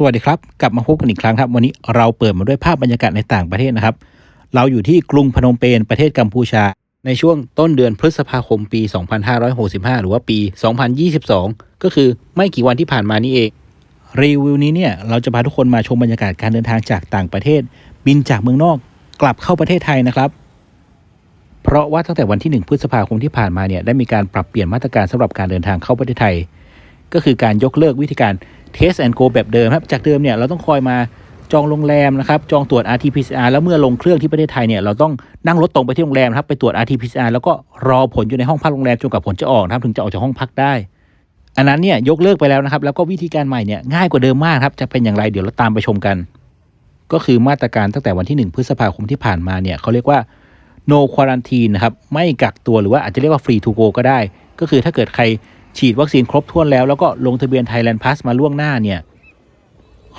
สวัสดีครับ กลับมาพบกันอีกครั้งครับ วันนี้เราเปิดมาด้วยภาพบรรยากาศในต่างประเทศนะครับ เราอยู่ที่กรุงพนมเปญประเทศกัมพูชา ในช่วงต้นเดือนพฤษภาคมปี 2565 หรือว่าปี 2022 ก็คือไม่กี่วันที่ผ่านมานี้เอง รีวิวนี้เนี่ยเราจะพาทุกคนมาชมบรรยากาศการเดินทางจากต่างประเทศ บินจากเมืองนอกกลับเข้าประเทศไทยนะครับเพราะว่าตั้งแต่วันที่ 1 พฤษภาคมที่ผ่านมาเนี่ยได้มีการปรับเปลี่ยนมาตรการสำหรับการเดินทางเข้าประเทศไทย ก็คือการยกเลิกวิธีการ Test and Go แบบเดิมครับ จากเดิมเนี่ยเราต้องคอยมาจองโรงแรมนะครับจองตรวจ RT-PCR แล้วเมื่อลงเครื่องที่ประเทศไทยเนี่ยเราต้องนั่งรถตรงไปที่โรงแรมครับไปตรวจ RT-PCR แล้วก็รอผลอยู่ในห้องพักโรงแรมจนกว่าผลจะออกนะครับถึงจะออกจากห้องพักได้ อันนั้นเนี่ยยกเลิกไปแล้วนะครับ แล้วก็วิธีการใหม่เนี่ยง่ายกว่าเดิมมากครับจะเป็นอย่างไรเดี๋ยวเราตามไปชมกัน ก็คือมาตรการตั้งแต่วันที่ 1 พฤษภาคมที่ผ่านมาเนี่ยเขาเรียกว่า no quarantine นะครับไม่กักตัวหรือว่าอาจจะเรียกว่า free to go ก็ได้ ก็คือถ้าเกิดใคร ฉีดวัคซีนครบถ้วนแล้ว แล้วก็ลงทะเบียน Thailand Pass มาล่วงหน้าเนี่ย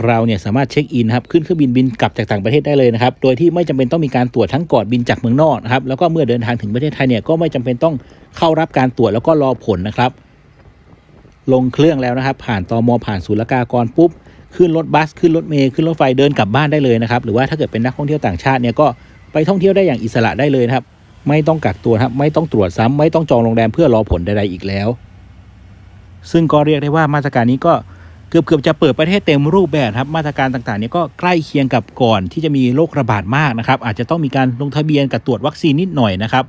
เราเนี่ยสามารถเช็คอินครับขึ้นเครื่องบินบินกลับจากต่างประเทศได้เลยนะครับ โดยที่ไม่จำเป็นต้องมีการตรวจทั้งก่อนบินจากเมืองนอกนะครับแล้วก็เมื่อเดินทางถึงประเทศไทยเนี่ยก็ไม่จำเป็นต้องเข้ารับการตรวจแล้วก็รอผลนะครับ ลงเครื่องแล้วนะครับ ผ่านตอมผ่านศุลกากรปุ๊บขึ้นรถบัสขึ้นรถเมล์ขึ้นรถไฟเดินกลับบ้านได้เลยนะครับหรือว่าถ้าเกิดเป็นนักท่องเที่ยวต่างชาติเนี่ยก็ไปท่องเที่ยวได้อย่างอิสระได้เลยครับ ไม่ต้องกักตัวครับไม่ต้องตรวจซ้ำไม่ต้องจองโรงแรมเพื่อรอผลใดๆอีกแล้ว ซึ่งก็เรียกได้ว่ามาตรการนี้ก็เกือบเกือบจะเปิดประเทศเต็มรูปแบบครับมาตรการต่างๆนี้ก็ใกล้เคียงกับก่อนที่จะมีโรคระบาดมากนะครับ อาจจะต้องมีการลงทะเบียนกับตรวจวัคซีนนิดหน่อยนะครับ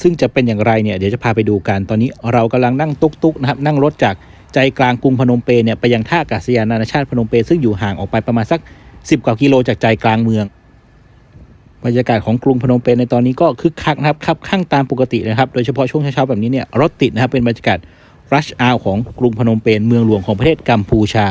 ซึ่งจะเป็นอย่างไรเนี่ยเดี๋ยวจะพาไปดูกันตอนนี้เรากำลังนั่งตุ๊กๆนะครับนั่งรถจากใจกลางกรุงพนมเปญเนี่ยไปยังท่าอากาศยานนานาชาติพนมเปญซึ่งอยู่ห่างออกไปประมาณสัก 10 กว่ากิโลจากใจกลางเมืองบรรยากาศของกรุงพนมเปญในตอนนี้ก็คึกคักนะครับคับข้างตามปกตินะครับ โดยเฉพาะช่วงเช้าๆแบบนี้เนี่ยรถติดนะครับเป็นบรรยากาศ รัชอาของกรุงพนมเปญเมืองหลวงของประเทศกัมพูชา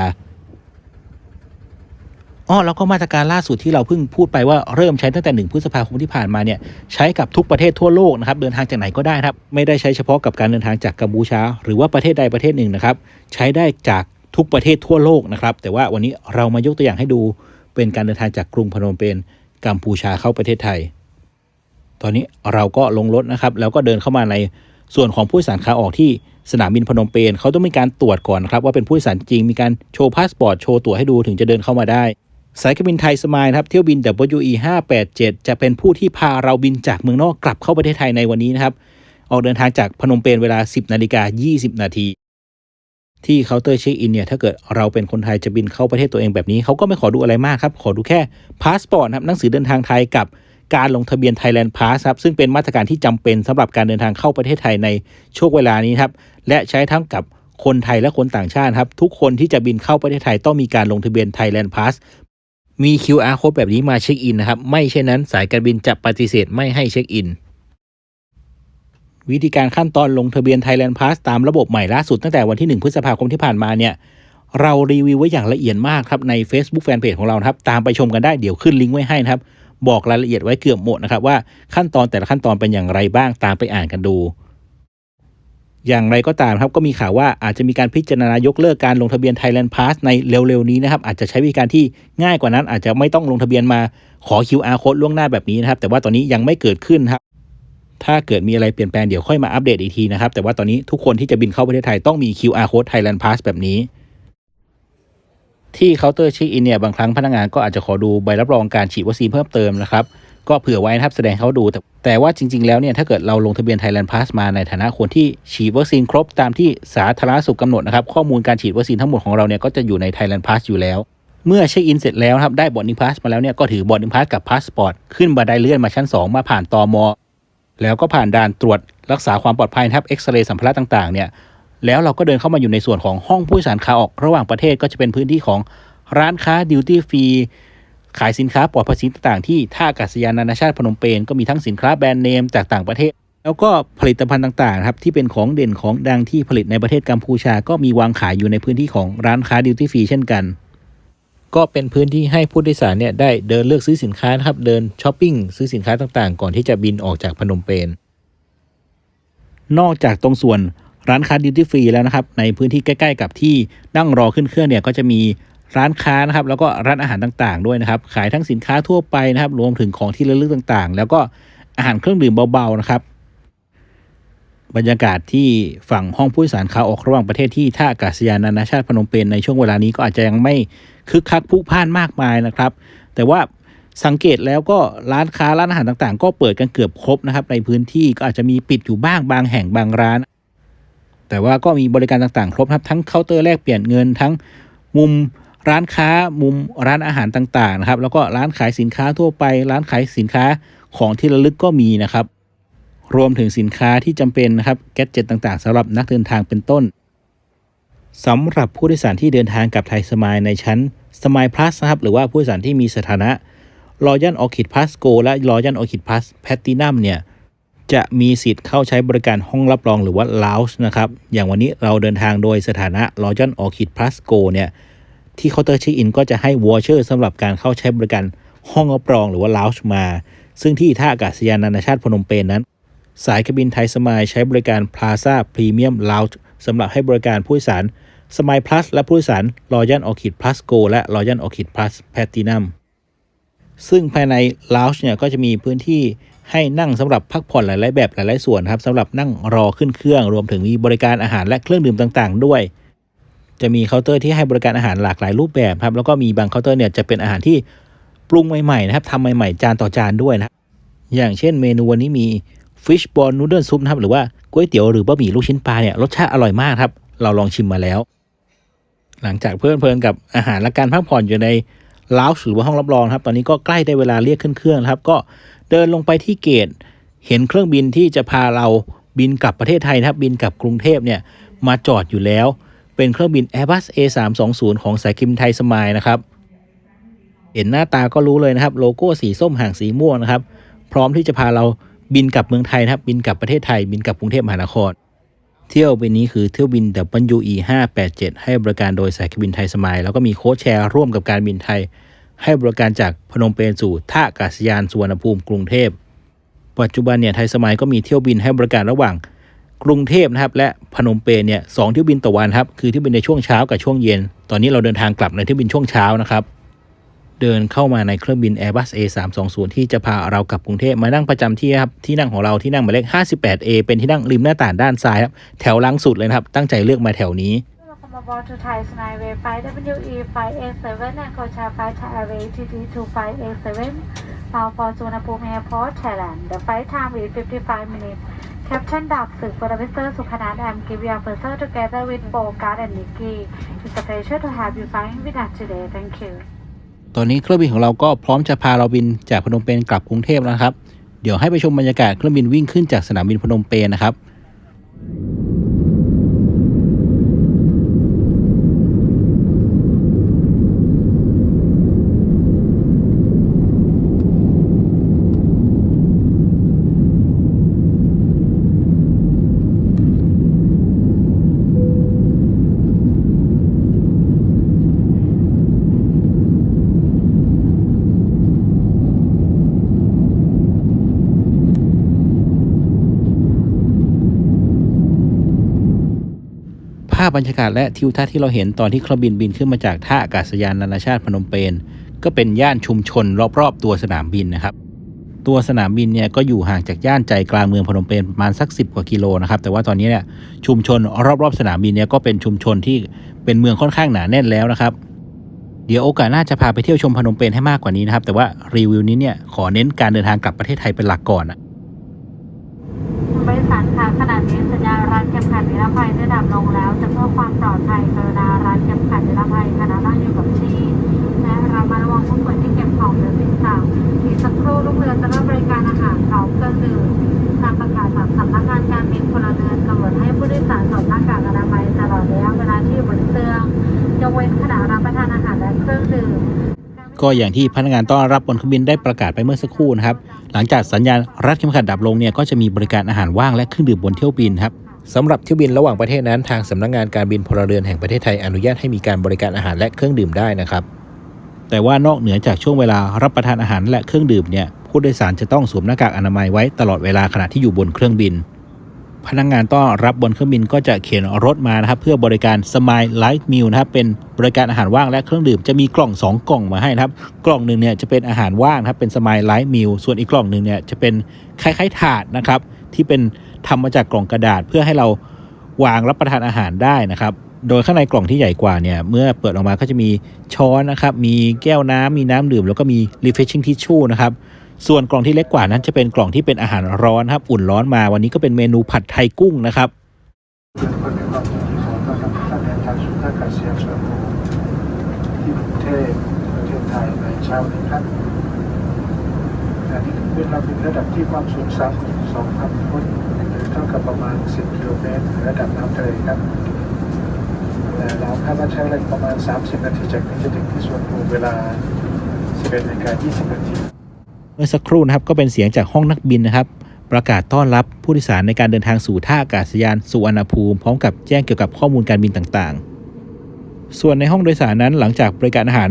อ๋อแล้วก็มาตรการล่าสุดที่เราเพิ่งพูดไปว่าเริ่มใช้ตั้งแต่หนึ่งพฤษภาคมที่ผ่านมาเนี่ยใช้กับทุกประเทศทั่วโลกนะครับเดินทางจากไหนก็ได้ครับ ไม่ได้ใช้เฉพาะกับการเดินทางจากกัมพูชา หรือว่าประเทศใดประเทศหนึ่งนะครับ ใช้ได้จากทุกประเทศทั่วโลกนะครับ แต่ว่าวันนี้เรามายกตัวอย่างให้ดู เป็นการเดินทางจากกรุงพนมเปญกัมพูชาเข้าประเทศไทย ตอนนี้เราก็ลงรถนะครับ แล้วก็เดินเข้ามาในส่วนของผู้สารขาออกที่ สนามบินพนมเปญเขาต้องมีการตรวจก่อนครับว่าเป็นผู้โดยสารจริงมีการโชว์พาสปอร์ตโชว์ตั๋วให้ดูถึงจะเดินเข้ามาได้ สายการบินไทยสมายครับเที่ยวบิน WE 587จะเป็นผู้ที่พาเราบินจากเมืองนอกกลับเข้าประเทศไทยในวันนี้นะครับออกเดินทางจากพนมเปญเวลา 10นาฬิกา20 นาทีที่เคาน์เตอร์เช็คอินเนี่ยถ้าเกิดเราเป็นคนไทยจะบินเข้าประเทศตัวเองแบบนี้เขาก็ไม่ขอดูอะไรมากครับ ขอดูแค่พาสปอร์ตครับหนังสือเดินทางไทยกับ การลงทะเบียน Thailand Pass ครับซึ่งเป็นมาตรการที่จำเป็นสำหรับการเดินทางเข้าประเทศไทยในช่วงเวลานี้ครับและใช้ทั้งกับคนไทยและคนต่างชาติครับทุกคนที่จะบินเข้าประเทศไทยต้องมีการลงทะเบียน Thailand Pass มี QR code แบบนี้มาเช็คอินนะครับไม่เช่นนั้นสายการบินจะปฏิเสธไม่ให้เช็คอินวิธีการขั้นตอนลงทะเบียน Thailand Pass ตามระบบใหม่ล่าสุดตั้งแต่วันที่ 1 พฤษภาคมที่ผ่านมาเนี่ยเรารีวิวไว้อย่างละเอียดมากครับใน Facebook Fanpage ของเราครับตามไปชมกันได้เดี๋ยวขึ้นลิงก์ไว้ให้นะครับ บอกรายละเอียดไว้เกือบหมดนะครับว่าขั้นตอนแต่ละขั้นตอนเป็นอย่างไรบ้างตามไปอ่านกันดู อย่างไรก็ตามครับก็มีข่าวว่าอาจจะมีการพิจารณายกเลิกการลงทะเบียน Thailand Pass ในเร็วๆนี้นะครับอาจจะใช้วิธีการที่ง่ายกว่านั้น อาจจะไม่ต้องลงทะเบียนมาขอ QR code ล่วงหน้าแบบนี้นะครับแต่ว่าตอนนี้ยังไม่เกิดขึ้นครับถ้าเกิดมีอะไรเปลี่ยนแปลงเดี๋ยวค่อยมาอัปเดตอีกทีนะครับ แต่ว่าตอนนี้ทุกคนที่จะบินเข้าประเทศไทยต้องมี QR code Thailand Pass แบบนี้ ที่เคาน์เตอร์เช็คอินเนี่ยบางครั้งพนักงานก็อาจจะขอดูใบรับรองการฉีดวัคซีนเพิ่มเติมนะครับก็เผื่อไว้นะครับแสดงเขาดู แต่แต่ว่าจริง ๆ แล้วเนี่ยถ้าเกิดเราลงทะเบียน Thailand Pass มาในฐานะคนที่ฉีดวัคซีนครบตามที่สาธารณสุขกำหนดนะครับข้อมูลการฉีดวัคซีนทั้งหมดของเราเนี่ยก็จะอยู่ใน Thailand Pass อยู่แล้ว เมื่อเช็คอินเสร็จแล้วครับได้บอร์ด i ิ g พาสมาแล้วเนี่ยก็ถือบอร์ด i ิ g พาสกับพาสปอร์ตขึ้นบันไดเลื่อนมาชั้น 2 มาผ่านตอมแล้วก็ผ่านด่านตรวจรักษาความปลอดภัยครับเอ็กซเรย์สัมภาระต่างๆเนี่ย แล้วเราก็เดินเข้ามาอยู่ในส่วนของห้องผู้โดยสารขาออกระหว่างประเทศก็จะเป็นพื้นที่ของร้านค้าดิวตี้ฟรีขายสินค้าปลอดภาษีต่างๆ ที่ท่าอากาศยานนานาชาติพนมเปญก็มีทั้งสินค้าแบรนด์เนมจากต่างประเทศ แล้วก็ผลิตภัณฑ์ต่างๆครับที่เป็นของเด่นของดังที่ผลิตในประเทศกัมพูชา ก็มีวางขายอยู่ในพื้นที่ของร้านค้าดิวตี้ฟรีเช่นกัน ก็เป็นพื้นที่ให้ผู้โดยสารเนี่ยได้เดินเลือกซื้อสินค้านะครับเดินช้อปปิ้งซื้อสินค้าต่างๆ ก่อนที่จะบินออกจากพนมเปญนอกจากตรงส่วน ร้านค้าดิวตี้ฟรีแล้วนะครับ ในพื้นที่ใกล้ๆ กับที่นั่งรอขึ้นเครื่องเนี่ยก็จะมีร้านค้านะครับ แล้วก็ร้านอาหารต่างๆ ด้วยนะครับ ขายทั้งสินค้าทั่วไปนะครับ รวมถึงของที่ระลึกต่างๆ แล้วก็อาหารเครื่องดื่มเบาๆนะครับ บรรยากาศที่ฝั่งห้องผู้โดยสารขาออกระหว่างประเทศที่ท่าอากาศยานนานาชาติพนมเปญในช่วงเวลานี้ก็อาจจะยังไม่คึกคักพลุกพล่านมากมายนะครับ แต่ว่าสังเกตแล้วก็ร้านค้าร้านอาหารต่างๆ ก็เปิดกันเกือบครบนะครับ ในพื้นที่ก็อาจจะมีปิดอยู่บ้างบางแห่งบางร้าน แต่ว่าก็มีบริการต่างๆ ครบครับทั้งเคาน์เตอร์แลกเปลี่ยนเงินทั้งมุมร้านค้ามุมร้านอาหารต่างๆนะครับแล้วก็ร้านขายสินค้าทั่วไป ร้านขายสินค้าของที่ระลึกก็มีนะครับ รวมถึงสินค้าที่จำเป็นนะครับแกดเจ็ตต่างๆสำหรับนักเดินทางเป็นต้นสำหรับผู้โดยสารที่เดินทางกับไทยสมายในชั้นสมายพลัสนะครับหรือว่าผู้โดยสารที่มีสถานะรอยันออคิดพลัสโกและรอยันออคิดพลัสแพตตินัมเนี่ย จะมีสิทธิ์เข้าใช้บริการห้องรับรองหรือว่า lounge นะครับ อย่างวันนี้เราเดินทางโดยสถานะ Royal Orchid Plus Go เนี่ย ที่เคาน์เตอร์เช็คอินก็จะให้วอเชอร์สำหรับการเข้าใช้บริการห้องรับรองหรือว่า lounge มา ซึ่งที่ท่าอากาศยานนานาชาติพนมเปญนั้น สายการบินไทยสมายใช้บริการ Plaza Premium Lounge สำหรับให้บริการผู้โดยสารสมาย Plus และผู้โดยสาร Royal Orchid Plus Go และ Royal Orchid Plus Platinum ซึ่งภายใน lounge เนี่ยก็จะมีพื้นที่ ให้นั่งสำหรับพักผ่อนหลาย ๆ แบบหลาย ๆ ส่วนครับสำหรับนั่งรอขึ้นเครื่อง รวมถึงมีบริการอาหารและเครื่องดื่มต่าง ๆ ด้วย จะมีเคาน์เตอร์ที่ให้บริการอาหารหลากหลายรูปแบบครับแล้วก็มีบางเคาน์เตอร์เนี่ยจะเป็นอาหารที่ปรุงใหม่ ๆ นะครับทำใหม่ ๆ จานต่อจานด้วยนะอย่างเช่นเมนูวันนี้มี fish ball noodle soup นะครับหรือว่าก๋วยเตี๋ยวหรือบะหมี่ลูกชิ้นปลาเนี่ยรสชาติอร่อยมากครับ เราลองชิมมาแล้ว หลังจากเพลินเพลินกับอาหารและการพักผ่อนอยู่ใน ลาวหรือว่าห้องรับรองครับ ตอนนี้ก็ใกล้ได้เวลาเรียกขึ้นเครื่องครับ ก็เดินลงไปที่เกต เห็นเครื่องบินที่จะพาเราบินกลับประเทศไทยนะครับ บินกลับกรุงเทพเนี่ยมาจอดอยู่แล้ว เป็นเครื่องบิน Airbus A320 ของสายการบินไทยสมายนะครับเห็นหน้าตาก็รู้เลยนะครับ โลโก้สีส้มห่างสีม่วงนะครับ พร้อมที่จะพาเราบินกลับเมืองไทยนะครับ บินกลับประเทศไทย บินกลับกรุงเทพมหานคร เที่ยวบินนี้คือเที่ยวบิน WE 587 ให้บริการโดยสายการบินไทยสมายแล้วก็มีโค้ชแชร์ร่วมกับการบินไทย ให้บริการจากพนมเปญสู่ท่าอากาศยานสุวรรณภูมิกรุงเทพ ปัจจุบันเนี่ยไทยสมายก็มีเที่ยวบินให้บริการระหว่างกรุงเทพนะครับและพนมเปญเนี่ยสองเที่ยวบินต่อวันครับคือเที่ยวบินในช่วงเช้ากับช่วงเย็น ตอนนี้เราเดินทางกลับในเที่ยวบินช่วงเช้านะครับ เดินเข้ามาในเครื่องบิน Airbus A320 ที่จะพาเรากลับกรุงเทพมานั่งประจำที่ครับที่นั่งของเราที่นั่งหมายเลข 58A เป็นที่นั่งริมหน้าต่างด้านซ้ายครับแถวหลังสุดเลยนะครับ ตั้งใจเลือกมาแถวนี้ Welcome aboard to Thai Skyway Flight WE Flight A7 and Kocha Flight Thai Airways TT to Flight A7 bound for Suvarnabhumi Airport Thailand The flight time is 55 minutes Captain ดับศึก Professor สุขนันท์ and give you a further together with Bogart and Nikki It's a pleasure to have you flying with us today Thank you ตอนนี้เครื่องบินของเราก็พร้อมจะพาเราบินจากพนมเปญกลับกรุงเทพแล้วครับ เดี๋ยวให้ไปชมบรรยากาศเครื่องบินวิ่งขึ้นจากสนามบินพนมเปญนะครับ รรยากาศและทิวทัศน์ที่เราเห็นตอนที่เครื่องบินบินขึ้นมาจากท่าอากาศยานนานาชาติพนมเปญก็เป็นย่านชุมชนรอบๆตัวสนามบินนะครับ ตัวสนามบินเนี่ยก็อยู่ห่างจากย่านใจกลางเมืองพนมเปญประมาณสัก 10 กว่ากิโลนะครับแต่ว่าตอนนี้เนี่ยชุมชนรอบๆสนามบินเนี่ยก็เป็นชุมชนที่เป็นเมืองค่อนข้างหนาแน่นแล้วนะครับเดี๋ยวโอกาสหน้าจะพาไปเที่ยวชมพนมเปญให้มากกว่านี้นะครับ แต่ว่ารีวิวนี้เนี่ยขอเน้นการเดินทางกลับประเทศไทยเป็นหลักก่อนนะบริษัทค่ะขณะนี้สัญญา นิรภัยได้ดับลงแล้วจะเพื่อความปลอดภัยกรุณารัดเข็มขัดนิรภัยขณะนั่งอยู่กับที่และระมัดระวังผู้ป่วยที่เก็บของหรือสิ่งต่างอีกสักครู่ลูกเรือจะเริ่มบริการอาหารพร้อมเครื่องดื่มตามประกาศจากสำนักงานการบินพลเรือนกำหนดให้ผู้โดยสารสวมหน้ากากอนามัยตลอดระยะเวลาที่อยู่บนเครื่องยกเว้นขณะรับประทานอาหารและเครื่องดื่มก็อย่างที่พนักงานต้อนรับบนเครื่องบินได้ประกาศไปเมื่อสักครู่นะครับ หลังจากสัญญาณรัดเข็มขัดดับลงเนี่ยก็จะมีบริการอาหารว่างและเครื่องดื่มบนเที่ยวบินครับ สำหรับเที่ยวบินระหว่างประเทศนั้นทางสำนักงานการบินพลเรือนแห่งประเทศไทยอนุญาตให้มีการบริการอาหารและเครื่องดื่มได้นะครับ แต่ว่านอกเหนือจากช่วงเวลารับประทานอาหารและเครื่องดื่มเนี่ยผู้โดยสารจะต้องสวมหน้ากากอนามัยไว้ตลอดเวลาขณะที่อยู่บนเครื่องบิน พนักงานต้อนรับบนเครื่องบินก็จะเขียนรถมานะครับเพื่อบริการ Smile Light Meal นะครับเป็นบริการอาหารว่างและเครื่องดื่มจะมีกล่อง 2 กล่องมาให้นะครับ กล่องหนึ่งเนี่ยจะเป็นอาหารว่างนะครับเป็น Smile Light Meal ส่วนอีกกล่องหนึ่งเนี่ยจะเป็นคล้ายๆถาดนะครับที่เป็น ทำมาจากกล่องกระดาษเพื่อให้เราวางรับประทานอาหารได้นะครับ โดยข้างในกล่องที่ใหญ่กว่าเนี่ย เมื่อเปิดออกมาก็จะมีช้อนนะครับ มีแก้วน้ำมีน้ำดื่ม แล้วก็มี refreshing tissue นะครับ ส่วนกล่องที่เล็กกว่านั้นจะเป็นกล่องที่เป็นอาหารร้อนครับ อุ่นร้อนมา วันนี้ก็เป็นเมนูผัดไทยกุ้งนะครับเป็นรอบครัวที่ขอต้อนรับท่านเดินทางสาอากาศยานสุวรรณภูมิที่กรุงพประเทศไทยในเช้านี้ครับอันนี้เป็นเราเป็นระดับที่ความสูง3,200ฟุตหรือเท่ากับประมาณ 10 กิโลเมตรระดับน้ำทะเลครับแต่เราคาดว่าใช้เวลาประมาณ 30 นาทีจากนี้จะถึงที่สุวรรณภูเวลา 11นาฬิกา20 นาที เมื่อสักครู่นะครับก็เป็นเสียงจากห้องนักบินนะครับ ประกาศต้อนรับผู้โดยสารในการเดินทางสู่ท่าอากาศยานสุวรรณภูมิ พร้อมกับแจ้งเกี่ยวกับข้อมูลการบินต่างๆ ส่วนในห้องโดยสารนั้นหลังจากบริการอาหาร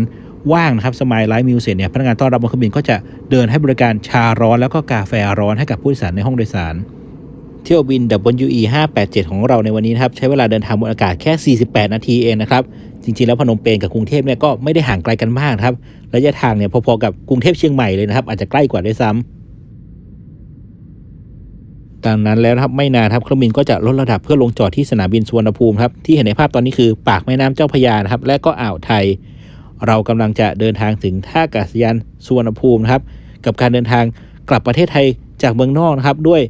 ว่างนะครับสมายไลฟ์มิวเสร็จเนี่ยพนักงานต้อนรับบนเครื่องบินก็จะเดินให้บริการชาร้อนแล้วก็กาแฟร้อนให้กับผู้โดยสารในห้องโดยสาร เที่ยวบิน WE 587 ของเราในวันนี้นะครับ ใช้เวลาเดินทางบนอากาศแค่ 48 นาทีเองนะครับ จริง ๆ แล้วพนมเปญกับกรุงเทพเนี่ยก็ไม่ได้ห่างไกลกันมากครับระยะทางเนี่ยพอๆกับกรุงเทพเชียงใหม่เลยนะครับ อาจจะใกล้กว่าด้วยซ้ำดังนั้นแล้วครับไม่นานครับเครื่องบินก็จะลดระดับเพื่อลงจอดที่สนามบินสุวรรณภูมิครับที่เห็นในภาพตอนนี้คือปากแม่น้ำเจ้าพยานะครับ และก็อ่าวไทย เรากำลังจะเดินทางถึงท่าอากาศยานสุวรรณภูมินะครับ กับการเดินทางกลับประเทศไทยจากเมืองนอกนะครับ ด้วย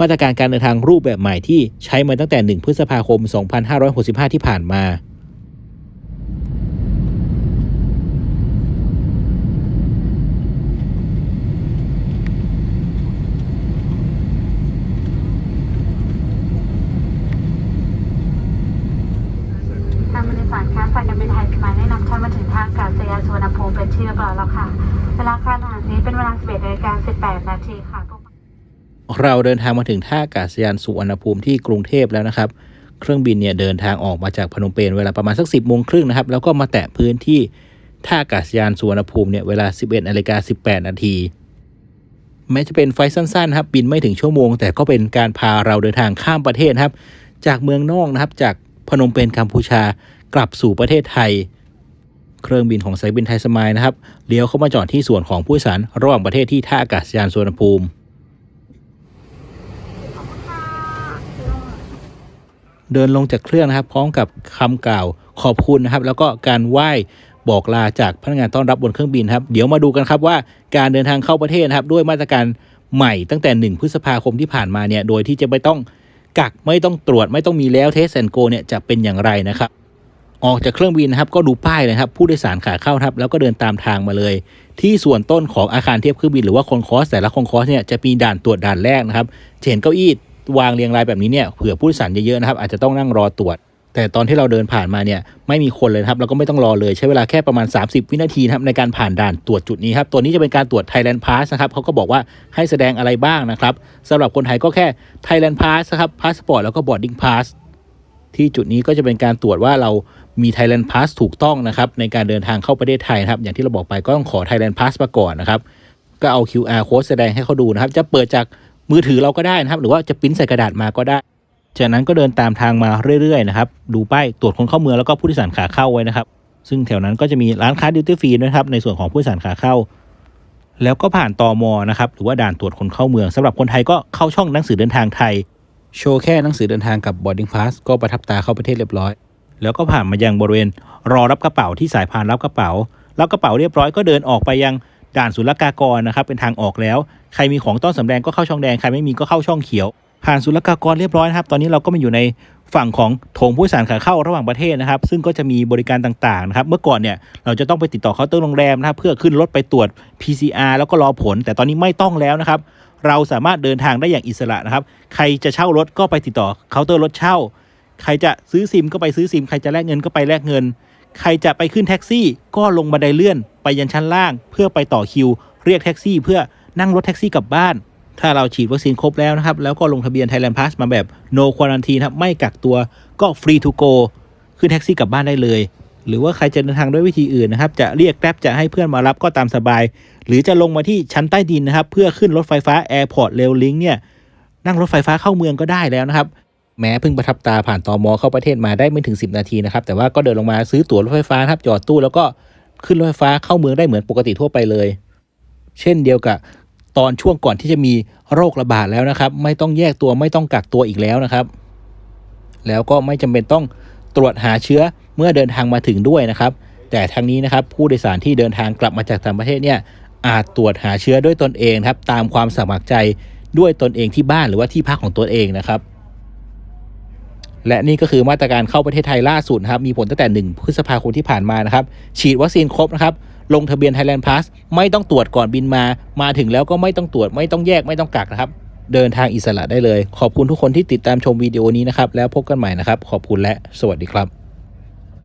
มาตรการการเดินทางรูปแบบใหม่ที่ใช้มาตั้งแต่ 1 พฤษภาคม 2565 ที่ผ่านมาทางบริษัทค้าสายการบินไทยสมายได้นำท่านมาถึงทาอากาศยานสุวรรณภูมิเป็นเรียบร้อยแล้วค่ะเวลาขณะนี้เป็นเวลา11นาฬิกา18 นาทีค่ะ เราเดินทางมาถึงท่าอากาศยานสุวรรณภูมิที่กรุงเทพแล้วนะครับ เครื่องบินเนี่ยเดินทางออกมาจากพนมเปญเวลาประมาณสัก 10โมงครึ่งนะครับ แล้วก็มาแตะพื้นที่ท่าอากาศยานสุวรรณภูมิเนี่ยเวลา 11นาฬิกา18 นาทีแม้จะเป็นไฟสั้นๆครับบินไม่ถึงชั่วโมง แต่ก็เป็นการพาเราเดินทางข้ามประเทศครับ จากเมืองนอกนะครับ จากพนมเปญกัมพูชากลับสู่ประเทศไทย เครื่องบินของสายบินไทยสมายนะครับเลี้ยวเข้ามาจอดที่ส่วนของผู้โดยสารระหว่างประเทศที่ท่าอากาศยานสุวรรณภูมิ เดินลงจากเครื่องนะครับ พร้อมกับคำกล่าวขอบคุณนะครับ แล้วก็การไหว้บอกลาจากพนักงานต้อนรับบนเครื่องบินครับ เดี๋ยวมาดูกันครับว่าการเดินทางเข้าประเทศครับ ด้วยมาตรการใหม่ตั้งแต่ 1 พฤษภาคมที่ผ่านมาเนี่ยโดยที่จะไม่ต้องกักไม่ต้องตรวจไม่ต้องมีแล้วเทสแอนโกเนี่ยจะเป็นอย่างไรนะครับออกจากเครื่องบินนะครับก็ดูป้ายเลยครับ ผู้โดยสารขาเข้าครับแล้วก็เดินตามทางมาเลย ที่ส่วนต้นของอาคารเทียบเครื่องบินหรือว่าคอนคอร์สแต่ละคอนคอร์สเนี่ยจะมีด่านตรวจด่านแรกนะครับเห็นเก้าอี้ วางเรียงรายแบบนี้เนี่ยเผื่อผู้โดยสารเยอะๆนะครับอาจจะต้องนั่งรอตรวจ แต่ตอนที่เราเดินผ่านมาเนี่ยไม่มีคนเลยครับเราก็ไม่ต้องรอเลยใช้เวลาแค่ประมาณ 30 วินาทีครับในการผ่านด่านตรวจจุดนี้ครับตัวนี้จะเป็นการตรวจ Thailand Pass นะครับเขาก็บอกว่าให้แสดงอะไรบ้างนะครับสำหรับคนไทยก็แค่ Thailand Pass นะครับ Passport แล้วก็ Boarding Pass ที่จุดนี้ก็จะเป็นการตรวจว่าเรามี Thailand Pass ถูกต้องนะครับในการเดินทางเข้าประเทศไทยนะครับ อย่างที่เราบอกไปก็ต้องขอ Thailand Pass มาก่อนนะครับ ก็เอา QR code แสดงให้เขาดูนะครับ จะเปิดจาก มือถือเราก็ได้นะครับ หรือว่าจะปริ้นใส่กระดาษมาก็ได้ จากนั้นก็เดินตามทางมาเรื่อยๆนะครับ ดูป้ายตรวจคนเข้าเมืองแล้วก็ผู้โดยสารขาเข้าไว้นะครับ ซึ่งแถวนั้นก็จะมีร้านค้าดิวตี้ฟรีด้วยนะครับ ในส่วนของผู้โดยสารขาเข้า แล้วก็ผ่านตอมนะครับ หรือว่าด่านตรวจคนเข้าเมืองสำหรับคนไทยก็เข้าช่องหนังสือเดินทางไทย โชว์แค่หนังสือเดินทางกับ boarding pass ก็ประทับตาเข้าประเทศเรียบร้อย แล้วก็ผ่านมายังบริเวณรอรับกระเป๋าที่สายพานรับกระเป๋า รับกระเป๋าเรียบร้อยก็เดินออกไปยัง ด่านศุลกากรนะครับเป็นทางออกแล้ว ใครมีของต้องสำแดงก็เข้าช่องแดงใครไม่มีก็เข้าช่องเขียว ผ่านศุลกากรเรียบร้อยนะครับ ตอนนี้เราก็มาอยู่ในฝั่งของโถงผู้โดยสารขาเข้าระหว่างประเทศนะครับ ซึ่งก็จะมีบริการต่างๆนะครับ เมื่อก่อนเนี่ยเราจะต้องไปติดต่อเคาน์เตอร์โรงแรมนะครับเพื่อขึ้นรถไปตรวจ PCR แล้วก็รอผล แต่ตอนนี้ไม่ต้องแล้วนะครับ เราสามารถเดินทางได้อย่างอิสระนะครับ ใครจะเช่ารถก็ไปติดต่อเคาน์เตอร์รถเช่า ใครจะซื้อซิมก็ไปซื้อซิม ใครจะแลกเงินก็ไปแลกเงิน ใครจะไปขึ้นแท็กซี่ ก็ลงบันไดเลื่อนไปยันชั้นล่าง เพื่อไปต่อคิว เรียกแท็กซี่ เพื่อนั่งรถแท็กซี่กลับบ้าน ถ้าเราฉีดวัคซีนครบแล้วนะครับ แล้วก็ลงทะเบียน Thailand Pass มาแบบ no quarantine ครับไม่กักตัวก็ free to go ขึ้นแท็กซี่กลับบ้านได้เลย หรือว่าใครจะเดินทางด้วยวิธีอื่นนะครับ จะเรียกแกร็บจะให้เพื่อนมารับก็ตามสบาย หรือจะลงมาที่ชั้นใต้ดินนะครับ เพื่อขึ้นรถไฟฟ้า Airport Rail Link เนี่ยนั่งรถไฟฟ้าเข้าเมืองก็ได้แล้วนะครับ แม้เพิ่งประทับตาผ่านตอมอเข้าประเทศมาได้ไม่ถึง 10 นาทีนะครับ แต่ว่าก็เดินลงมาซื้อตั๋วรถไฟฟ้าครับจอดตู้แล้วก็ขึ้นรถไฟฟ้าเข้าเมืองได้เหมือนปกติทั่วไปเลย เช่นเดียวกับตอนช่วงก่อนที่จะมีโรคระบาดแล้วนะครับ ไม่ต้องแยกตัวไม่ต้องกักตัวอีกแล้วนะครับ แล้วก็ไม่จำเป็นต้องตรวจหาเชื้อเมื่อเดินทางมาถึงด้วยนะครับ แต่ทั้งนี้นะครับผู้โดยสารที่เดินทางกลับมาจากต่างประเทศเนี่ยอาจตรวจหาเชื้อด้วยตนเองครับตามความสมัครใจด้วยตนเองที่บ้านหรือว่าที่พักของตนเองนะครับ และนี่ก็คือมาตรการเข้าประเทศไทยล่าสุดครับมีผลตั้งแต่ 1 พฤษภาคมที่ผ่านมานะครับ ฉีดวัคซีนครบนะครับลงทะเบียน Thailand Pass ไม่ต้องตรวจก่อนบินมา มาถึงแล้วก็ไม่ต้องตรวจไม่ต้องแยกไม่ต้องกักนะครับ เดินทางอิสระได้เลย ขอบคุณทุกคนที่ติดตามชมวิดีโอนี้นะครับ แล้วพบกันใหม่นะครับ ขอบคุณและสวัสดีครับ